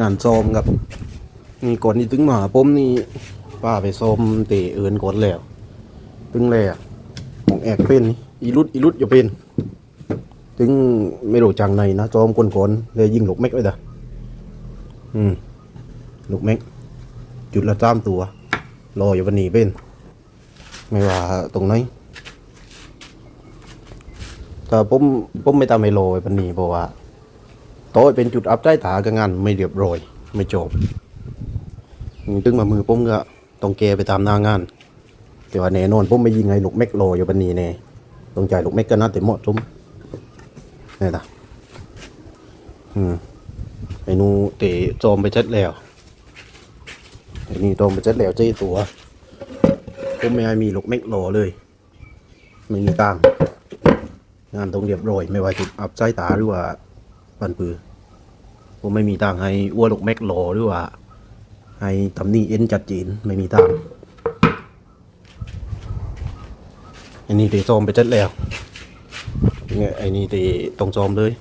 งานซ้อมครับ นี่ก่อนนี่ตึงหมาผมนี่ป้าไปซ้อมเตะเอินก่อนแล้วตึงเลยอะของแอกเป็นอีรุดอีรุดอย่าเป็น ถึงไม่รู้จังในนะจอมคนก่อนเลยยิงลูกเม็กไว้เด้ออืมลูกเม็ก จุดละสามตัว รออยู่วันนี้เป็น ไม่ว่าตรงไหนแต่ผมผมไม่ตามให้รอไว้วันนี้เพราะว่า โต๊ะเป็นจุดอัพใต้ตากับงานไม่เรียบร้อย ไม่จบตึงมามือผมก็ต้องแกไปตามหน้างาน แต่ว่าแน่นอนผมไม่ยิงไงลูกเม็กรออยู่วันนี้แน่ต้องจ่ายลูกเม็กก็น่าแต่เหมาะสมนี่ล่ะอืมไอ้นูเตะโจมไปเจ็ดแล้วไอ้นี่โจมไปเจ็ดแล้วเจ้ตัวผมไม่ให้มีลูกเม็กโลเลย ไม่มีตังงานตรงเรียบร้อย ไม่ว่าจุดอับใจตาหรือว่าปันปือ ผมไม่มีตังค์ให้อ้วลูกแม็กโลหรือว่า ให้ตำหนี่เอ็นจัดจีนไม่มีตังค์ไอ้นี่เตะโจมไปจัดแล้วเนี่ยไอ้นี่ตีตรงซอมเลย